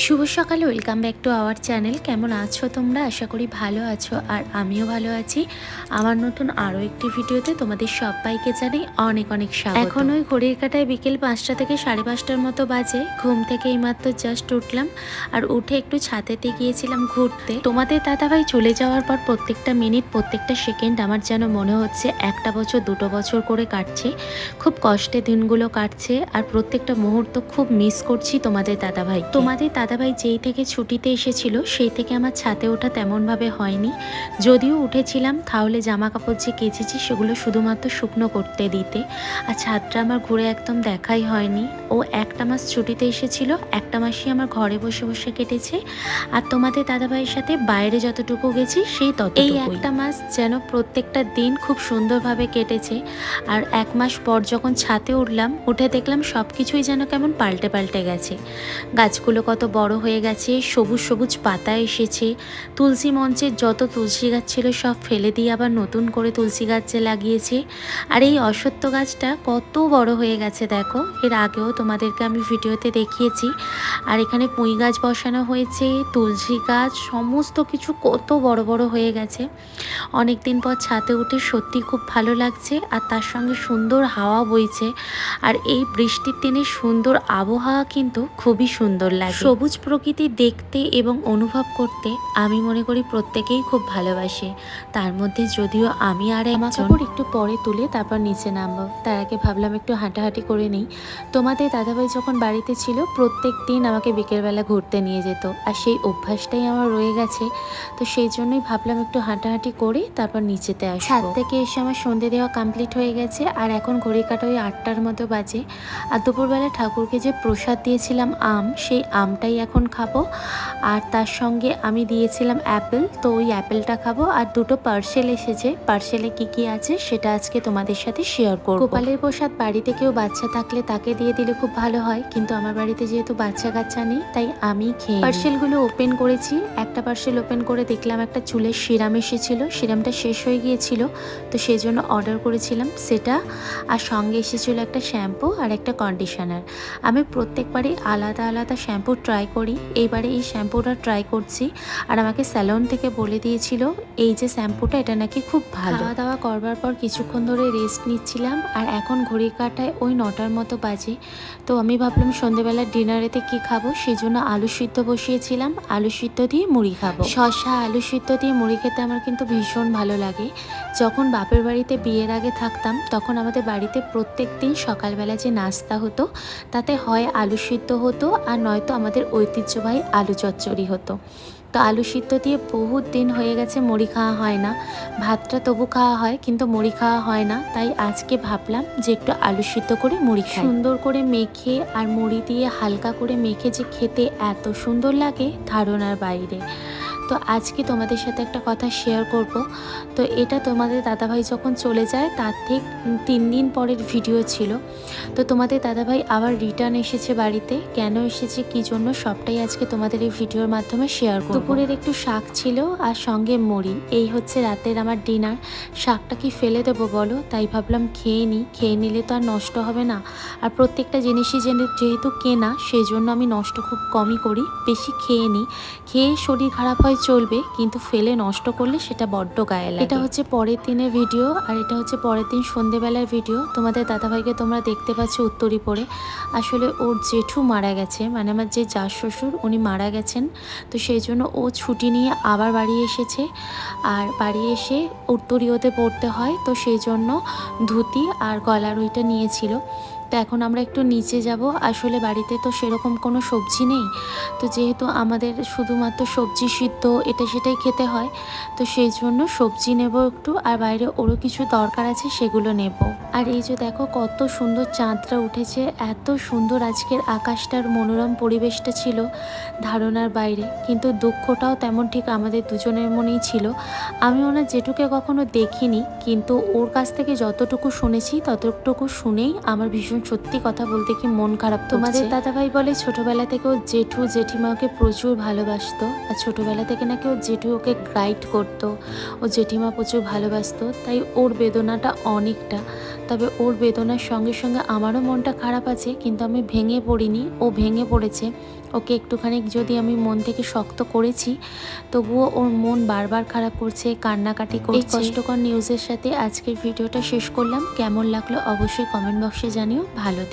শুভ সকাল welcome back to our channel কেমন আছো তোমরা? আশা করি ভালো আছো, আর আমিও ভালো আছি। আমার নতুন আরও একটি ভিডিওতে তোমাদের সবাইকে জানাই অনেক অনেক স্বাগত। এখন ওই ঘড়ির কাটায় বিকেল পাঁচটা থেকে সাড়ে পাঁচটার মতো বাজে। ঘুম থেকে এইমাত্র জাস্ট উঠলাম, আর উঠে একটু ছাতেতে গিয়েছিলাম ঘুরতে। তোমাদের দাদাভাই চলে যাওয়ার পর প্রত্যেকটা মিনিট প্রত্যেকটা সেকেন্ড আমার যেন মনে হচ্ছে একটা বছর, দুটো বছর করে কাটছে। খুব কষ্টে দিনগুলো কাটছে, আর প্রত্যেকটা মুহূর্ত খুব মিস করছি তোমাদের দাদাভাই। তোমাদের দাদাভাই যেই থেকে ছুটিতে এসেছিল, সেই থেকে আমার ছাতে ওঠা তেমনভাবে হয়নি। যদিও উঠেছিলাম, তাহলে জামা কাপড় যে কেচেছি, সেগুলো শুধুমাত্র শুকনো করতে দিতে। আর ছাদটা আমার ঘুরে একদম দেখাই হয়নি। ও একটা মাস ছুটিতে এসেছিল, একটা মাসই আমার ঘরে বসে বসে কেটেছে। আর তোমাদের দাদাভাইয়ের সাথে বাইরে যতটুকু গেছি, সেই তত এই একটা মাস যেন প্রত্যেকটা দিন খুব সুন্দরভাবে কেটেছে। আর এক মাস পর যখন ছাতে উঠলাম, উঠে দেখলাম সব কিছুই যেন কেমন পাল্টে পাল্টে গেছে। গাছগুলো কত বড় হয়ে গেছে, সবুজ সবুজ পাতা এসেছে, তুলসী মঞ্চের যত তুলসী গাছ ছিল সব ফেলে দিয়ে আবার নতুন করে তুলসী গাছ লাগিয়েছে। আর এই অসত্য গাছটা কত বড় হয়ে গেছে দেখো, এর আগেও তোমাদেরকে আমি ভিডিওতে দেখিয়েছি। আর এখানে পুঁই গাছ বসানো হয়েছে, তুলসী গাছ, সমস্ত কিছু কত বড় বড় হয়ে গেছে। অনেক দিন পর ছাতে উঠে সত্যি খুব ভালো লাগছে, আর তার সঙ্গে সুন্দর হাওয়া বইছে। আর এই বৃষ্টির দিনে সুন্দর আবহাওয়া কিন্তু খুবই সুন্দর লাগে। সবুজ প্রকৃতি দেখতে এবং অনুভব করতে আমি মনে করি প্রত্যেকেই খুব ভালোবাসে। তার মধ্যে যদিও আমি আর কাপড় একটু পরে তুলে তারপর নিচে নামবো। তার আগে ভাবলাম একটু হাঁটাহাঁটি করে নিই। তোমাদের দাদাভাই যখন বাড়িতে ছিল প্রত্যেক দিন আমাকে বিকেলবেলা ঘুরতে নিয়ে যেত। আর সেই অভ্যাসটাই আমার রয়ে গেছে। তো সেই জন্যই ভাবলাম একটু হাঁটাহাঁটি করে তারপর নিচেতে আসব। ছাদ থেকে এসে আমার সন্ধে দেওয়া কমপ্লিট হয়ে গেছে। আর এখন ঘড়ি কাটা ওই আটটার মতো বাজে। আর দুপুরবেলা ঠাকুরকে যে প্রসাদ দিয়েছিলাম আম সেই আমটাই এখন খাব। আর তার সঙ্গে আমি দিয়েছিলাম অ্যাপেল, তো ওই অ্যাপেলটা খাব। আর দুটো পার্সেল এসেছে। পার্সেলে কি কি আছে সেটা আজকে তোমাদের সাথে শেয়ার করব। গোপালের প্রসাদ বাড়িতে কেউ বাচ্চা থাকলে তাকে দিয়ে দিলে খুব ভালো হয়। কিন্তু আমার বাড়িতে যেহেতু বাচ্চা কাচ্চা নেই, তাই আমি খেয়ে পার্সেলগুলো ওপেন করেছি। একটা পার্সেল ওপেন করে দেখলাম একটা চুলের সিরাম এসেছিল। সিরামটা শেষ হয়ে গিয়েছিল, তো সেই জন্য অর্ডার করেছিলাম সেটা। আর সঙ্গে এসেছিল একটা শ্যাম্পু আর একটা কন্ডিশনার আমি প্রত্যেকবারই আলাদা আলাদা শ্যাম্পু ট্রাই করি। এইবারে এই শ্যাম্পুটা ট্রাই করছি। আর আমাকে স্যালন থেকে বলে দিয়েছিল এই যে শ্যাম্পুটা এটা নাকি খুব ভালো। খাওয়া দাওয়া করবার পর কিছুক্ষণ ধরে রেস্ট নিচ্ছিলাম। আর এখন ঘড়ি কাটায় ওই নটার মতো বাজে। তো আমি ভাবলাম সন্ধেবেলা ডিনারেতে কি খাব? সেই জন্য আলু সিদ্ধ বসিয়েছিলাম। আলু সিদ্ধ দিয়ে মুড়ি খাব। শসা আলু সিদ্ধ দিয়ে মুড়ি খেতে আমার কিন্তু ভীষণ ভালো লাগে। যখন বাপের বাড়িতে বিয়ের আগে থাকতাম, তখন আমাদের বাড়িতে প্রত্যেক দিন সকালবেলা যে নাস্তা হতো, তাতে হয় আলু সিদ্ধ হতো আর নয়তো আমাদের ঐতিহ্যবাহী আলু চচ্চড়ি হতো। তো আলু সিদ্ধ দিয়ে বহুত দিন হয়ে গেছে মুড়ি খাওয়া হয় না। ভাতটা তবু খাওয়া হয়, কিন্তু মুড়ি খাওয়া হয় না। তাই আজকে ভাবলাম যে একটু আলু সিদ্ধ করে মুড়ি খাই। সুন্দর করে মেখে আর মুড়ি দিয়ে হালকা করে মেখে যে খেতে এত সুন্দর লাগে ধারণার বাইরে। তো আজকে তোমাদের সাথে একটা কথা শেয়ার করব। তো এটা তোমাদের দাদাভাই যখন চলে যায়, তার ঠিক তিন দিন পরের ভিডিও ছিল। তো তোমাদের দাদাভাই আবার রিটার্ন এসেছে বাড়িতে। কেন এসেছে, কি জন্য, সবটাই আজকে তোমাদের এই ভিডিওর মাধ্যমে শেয়ার করব। দুপুরের একটু শাক ছিল আর সঙ্গে মুড়ি। এই হচ্ছে রাতের আমার ডিনার শাকটা কি ফেলে দেবো বলো? তাই ভাবলাম খেয়ে নিই খেয়ে নিলে তো আর নষ্ট হবে না। আর প্রত্যেকটা জিনিসই যেহেতু কেনা সেই জন্য আমি নষ্ট খুব কমই করি। বেশি খেয়ে নিই খেয়ে শরীর খারাপ হয় চলবে, কিন্তু ফেলে নষ্ট করলে সেটা বড্ড গায়ে লাগে। এটা হচ্ছে পরের দিনের ভিডিও, আর এটা হচ্ছে পরের দিন সন্ধেবেলার ভিডিও। তোমাদের দাদাভাইকে তোমরা দেখতে পাচ্ছ উত্তরি পরে। আসলে ওর জেঠু মারা গেছে মানে আমার যে যা শ্বশুর, উনি মারা গেছেন। তো সেই জন্য ও ছুটি নিয়ে আবার বাড়ি এসেছে। আর বাড়ি এসে উত্তরীয়তে পড়তে হয়, তো সেই জন্য ধুতি আর গলার ওইটা নিয়েছিল। তো এখন আমরা একটু নিচে যাব। আসলে বাড়িতে তো সেরকম কোনো সবজি নেই। তো যেহেতু আমাদের শুধুমাত্র সবজি সিদ্ধ, এটা সেটাই খেতে হয়। তো সেই জন্য সবজি নেব একটু, আর বাইরে ওরও কিছু দরকার আছে সেগুলো নেব। আর এই যে দেখো কত সুন্দর চাঁদটা উঠেছে, এত সুন্দর আজকের আকাশটার মনোরম পরিবেশটা ছিল ধারণার বাইরে। কিন্তু দুঃখটাও তেমন ঠিক আমাদের দুজনের মনেই ছিল। আমি ওনার জেঠুকে কখনো দেখিনি, কিন্তু ওর কাছ থেকে যতটুকু শুনেছি, ততটুকু শুনেই আমার ভীষণ সত্যি কথা বলতে কি মন খারাপ তোমাদের দাদাভাই বলে ছোটবেলা থেকে ও জেঠু জেঠিমাকে প্রচুর ভালোবাসত আর ছোটবেলা থেকে নাকি ও জেঠু ওকে গাইড করতো। ও জেঠিমা প্রচুর ভালোবাসত, তাই ওর বেদনাটা অনেকটা। তবে ওর বেদনার সঙ্গে সঙ্গে আমারও মনটা খারাপ আছে, কিন্তু আমি ভেঙে পড়িনি, ও ভেঙে পড়েছে। ওকে একটুখানি যদি আমি মন থেকে শক্ত করেছি তবুও ওর মন বারবার খারাপ করছে কান্নাকাটি করছে। কষ্টকর নিউজের সাথে আজকের ভিডিওটা শেষ করলাম। কেমন লাগল অবশ্যই কমেন্ট বক্সে জানিও। ভালো থেকো।